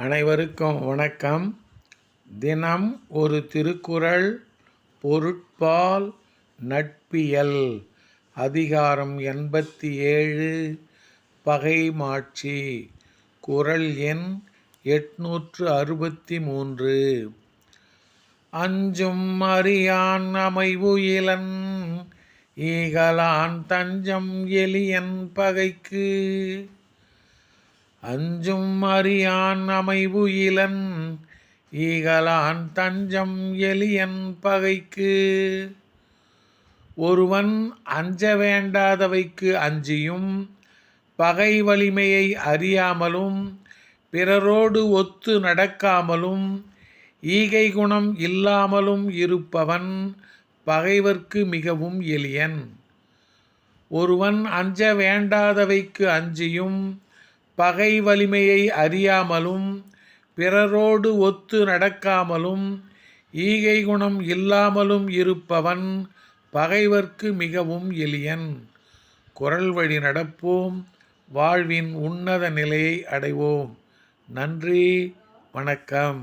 அனைவருக்கும் வணக்கம். தினம் ஒரு திருக்குறள் பொருட்பால் நட்பியல் அதிகாரம் எண்பத்தி ஏழு பகைமாட்சி குரல் எண் எட்நூற்று அறுபத்தி மூன்று அஞ்சும் அறியான் அமைவு இளன் ஈகலான் தஞ்சம் எலியன் பகைக்கு. அஞ்சும் அறியான் அமைவு இளன் ஈகலான் தஞ்சம் எலியன் பகைக்கு. ஒருவன் அஞ்ச வேண்டாதவைக்கு அஞ்சியும் பகை வலிமையை அறியாமலும் பிறரோடு ஒத்து நடக்காமலும் ஈகை குணம் இல்லாமலும் இருப்பவன் பகைவர்க்கு மிகவும் எளியன். ஒருவன் அஞ்ச வேண்டாதவைக்கு அஞ்சியும் பகை வலிமையை அறியாமலும் பிறரோடு ஒத்து நடக்காமலும் ஈகை குணம் இல்லாமலும் இருப்பவன் பகைவர்க்கு மிகவும் எளியன். குரல் வழி நடப்போம் வாழ்வின் உன்னத நிலையை அடைவோம். நன்றி வணக்கம்.